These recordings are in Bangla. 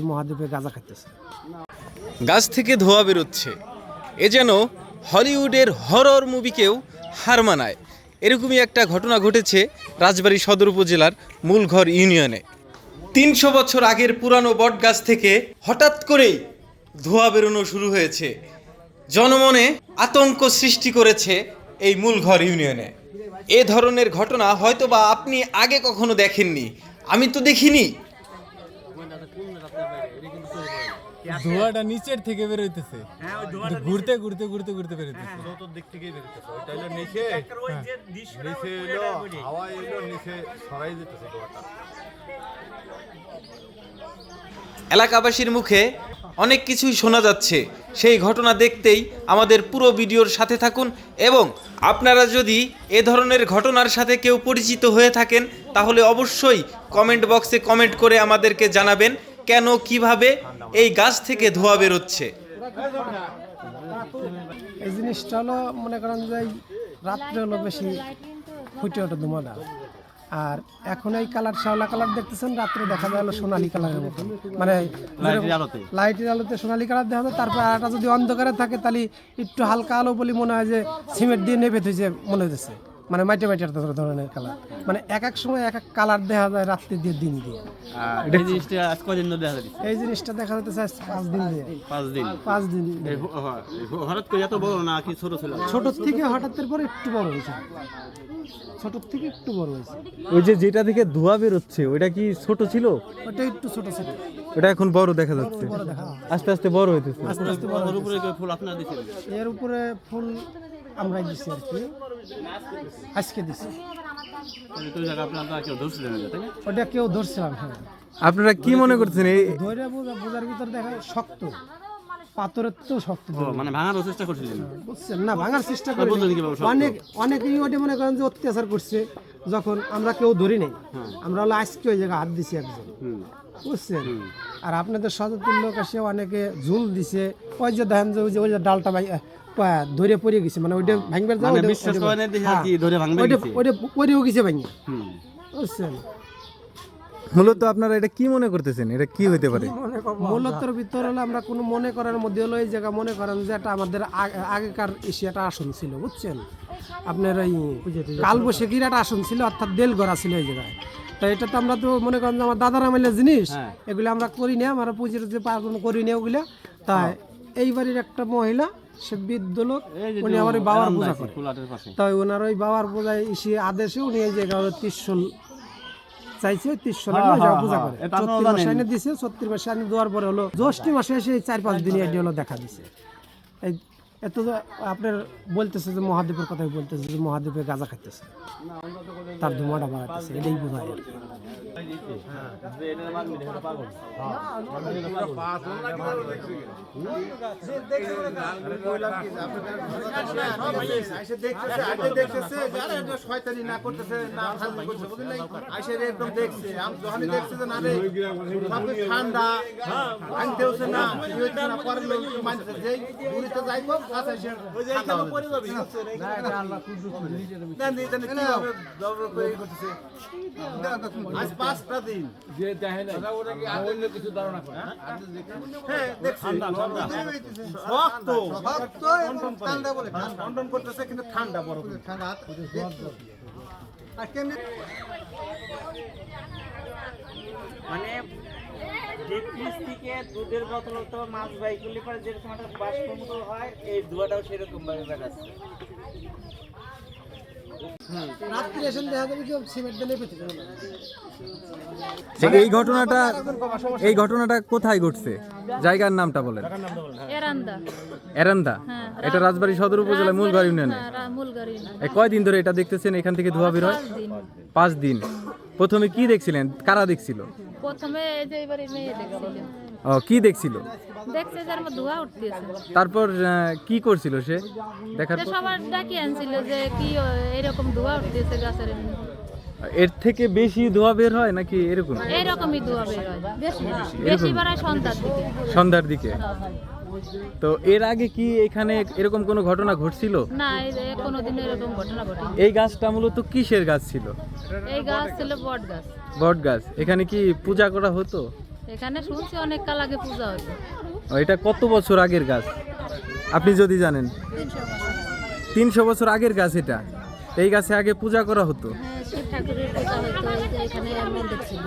মহাদ্বীপে গাঁজা খাইতেছে। গাছ থেকে ধোয়া বেরোচ্ছে। এ যেন হলিউডের হরর মুভিকেও হার মানায়। এরকমই একটা ঘটনা ঘটেছে রাজবাড়ী সদর উপজেলার মূলঘর ইউনিয়নে। তিনশো বছর আগের পুরানো বট গাছ থেকে হঠাৎ করেই ধোঁয়া বেরোনো শুরু হয়েছে। জনমনে আতঙ্ক সৃষ্টি করেছে এই মূলঘর ইউনিয়নে। এ ধরনের ঘটনা হয়তোবা আপনি আগে কখনো দেখেননি। আমি তো দেখিনি। ধোঁয়াটা নিচের থেকে বের হইতেছে। ঘুরতে ঘুরতে ঘুরতে ঘুরতে বের হইতেছে। চতুর্দিক থেকেই বেরোতেছে ওইটা হলো নিচে। নিচে এলো হাওয়া এলো নিচে সরাই যেতেছে দোয়াটা এলাকাবাসীর মুখে অনেক কিছুই শোনা যাচ্ছে। সেই ঘটনা দেখতেই আমাদের পুরো ভিডিওর সাথে থাকুন এবং আপনারা যদি এ ধরনের ঘটনার সাথে কেউ পরিচিত হয়ে থাকেন তাহলে অবশ্যই কমেন্ট বক্সে কমেন্ট করে আমাদেরকে জানাবেন কেন কীভাবে এই গাছ থেকে ধোঁয়া বেরোচ্ছে। এই জিনিসটা হলো মনে করেন যে রাত্রে হলো বেশি ফুটে ওঠে ধুমাটা আর এখন এই কালার শ্যাওলা কালার দেখতেছেন রাত্রে দেখা যায় হলো সোনালী কালারের মতন। মানে লাইটের আলোতে। সোনালী কালার দেখা যায় তারপর আরেকটা যদি অন্ধকারে থাকে তাহলে একটু হালকা আলো বলে মনে হয় যে সিমেন্ট দিয়ে নেবে তুই যে মনে হইতেছে। মানে মাইটে মাইটের ধরনের কালার মানে এক এক সময় এক এক কালার দেখা যায় রাত্রি দিয়ে দিন দিয়ে। এই জিনিসটা আজ কদিন ধরে দেখা যাচ্ছে? এই জিনিসটা দেখা যাচ্ছে আজ পাঁচ দিন দিয়ে। পাঁচ দিন। পাঁচ দিন হঠাৎ করে এত বড় না কি ছোট ছিল? ছোট থেকে হঠাৎ পরে একটু বড় হয়েছে। ছোট থেকে একটু বড় হয়েছে। ওই যে যেটা থেকে ধোঁয়া বেরোচ্ছে ওইটা কি ছোট ছিল? ওটা একটু ছোট ছোট ওটা এখন বড় দেখা যাচ্ছে। দেখা আস্তে আস্তে বড় হইতেছে। আস্তে আস্তে বড় উপরে ফুল আপনারা দিচ্ছেন? এর উপরে ফুল আমরা দিচ্ছি আর কি। আজকে দিছি। ওটা কেউ ধরছিলাম আপনারা কি মনে করছেন এই বোঝার ভিতর দেখা যায় শক্ত। পাথরের তো শক্ত মানে ভাঙার চেষ্টা করছিলেন? বুঝছেন না ভাঙার চেষ্টা করি কীভাবে শক্ত? অনেক অনেকেই ওটা মনে করেন যে অত্যাচার করছে যখন আমরা কেউ ধরি নাই। আমরা হলো আজকে ওই জায়গায় হাত দিছি একজন। বুঝছেন? আর আপনাদের সচেতন লোক এসে অনেকে ঝুল দিছে। ওই যে দেখেন যে ওই যে ওই যে ডালটা ভাই ধরে পড়ে গেছে মানে ওইটা ভাঙবার যায় মানে ওইটা- আর হ্যাঁ? ওইটা পড়েও গেছে ভাঙিয়া বুঝছেন? মূলত আপনারা এটা কি মনে করতেছেন? এটা কি হইতে পারে? মূলতর ভিতর হলো আমরা কোনো মনে করার মধ্যে হলো এই জায়গা মনে করেন যে এটা আমাদের আগেকার এশিয়াটা আসন ছিল বুঝছেন? আপনার এই কালবৈশাখীর একটা আসন ছিল অর্থাৎ দেল গড়া ছিল এই জায়গায়। তো এটা তো আমরা তো মনে করেন যে আমার দাদার আমলের জিনিস এগুলো আমরা করি না আমরা পুজোর যে পার্বণ করি না ওগুলো। তাই এই বাড়ির একটা মহিলা সে বৃদ্ধ লোক উনি আমার ওই বাবার পূজা করে। তাই ওনার ওই বাবার পূজায় এসে আদেশে উনি এই জায়গায় ত্রিশূল চাইছে ত্রিশ পূজা করে। এটা ছত্রিশ মাসে এনে দিছে ছত্রিশ মাসে এনে দেওয়ার পরে হলো জ্যৈষ্ঠী মাসে এসে চার পাঁচ দিন এটি হলো দেখা দিছে। এই এত যে আপনার বলতেছে যে মহাদ্বীপের কথাই বলতেছে যে মহাদ্বীপে গাঁজা খাইতেছে। তার ধোঁয়াটা বাড়াতেছে এটাই বোঝায় আর ঠান্ডা হচ্ছে না না লোক মানছে যেই দূরিতে যাই ঠান্ডা হয়ে যাচ্ছে। না, দিন হ্যাঁ। কন্ট্রোল করতেছে কিন্তু ঠান্ডা বরফ মানে যে ফ্রিজ থেকে দুধের বোতল তো মাছ বাই পরে যেরকম একটা বাষ্প মতো হয় এই ধোয়াটাও সেরকম ভাবে বেড়াচ্ছে ঘটনাটা এই ঘটনাটা কোথায় ঘটছে? জায়গার নামটা বলেন। এরান্দা। এরান্দা? হ্যাঁ, এটা রাজবাড়ী সদর উপজেলা মূলঘর ইউনিয়নে। হ্যাঁ, মূলগাড়ি কয়দিন ধরে এটা দেখতেছেন? এখান থেকে ধোয়া বের হয়? পাঁচ দিন। পাঁচ দিন। প্রথমে কি দেখছিলেন? কারা দেখছিল? প্রথমে এই যে এবারে মেয়ে দেখছিল ও কি দেখছিল? দেখছে যে আমার ধোয়া উঠতেছে। তারপর আহ, কি করছিল সে? দেখার যে পর? সবার ডাকি আনছিল যে কি এরকম ধোয়া উঠতেছে গাছের এর থেকে বেশি ধোয়া বের হয় নাকি এরকম? এইরকমই ধোয়া বের হয়। বেশি। বেশি। বাড়ায় সন্ধ্যার দিকে। সন্ধ্যার দিকে। তো এর আগে কি এখানে এরকম কোনো ঘটনা ঘটছিল? না এই কোনোদিন এরকম ঘটনা ঘটেনি। এই গাছটা মূলত কিসের গাছ ছিল? এই গাছ ছিল বট গাছ। বট গাছ। এখানে কি পূজা করা হতো? এখানে শুনছি অনেক কাল আগে পূজা হতো। এটা কত বছর আগের গাছ? আপনি যদি জানেন। তিনশো বছর আগের গাছ এটা। এই গাছে আগে পূজা করা হতো? হ্যাঁ শিব ঠাকুরের পূজা হতো এই যে এখানে মন্দির ছিল।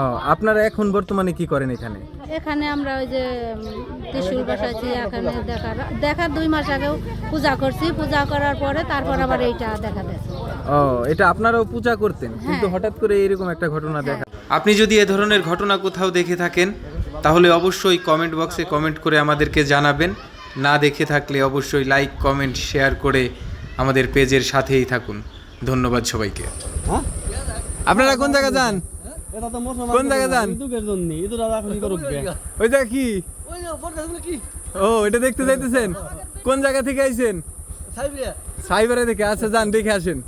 ও আপনারা এখন বর্তমানে কি করেন এখানে? এখানে আমরা ওই যে ত্রিশূল বসাইছি এখানে দেখার দেখার দুই মাস আগেও পূজা করছি। পূজা করার পরে তারপর আবার এইটা দেখা দিয়েছে ও এটা আপনারাও পূজা করতেন? কিন্তু হঠাৎ করে এরকম একটা ঘটনা দেখা আপনি যদি এ ধরনের ঘটনা কোথাও দেখে থাকেন তাহলে অবশ্যই কমেন্ট বক্সে কমেন্ট করে আমাদেরকে জানাবেন। না দেখে থাকলে অবশ্যই লাইক কমেন্ট শেয়ার করে আমাদের পেজের সাথেই থাকুন। ধন্যবাদ সবাইকে। আপনারা কোন জায়গা যান? এটা তো কোন জায়গা যান? ওই জায়গা কি? ও এটা দেখতে যাইতেছেন? কোন জায়গা থেকে আইছেন? সাইবারে থেকে। আচ্ছা যান দেখে আসেন।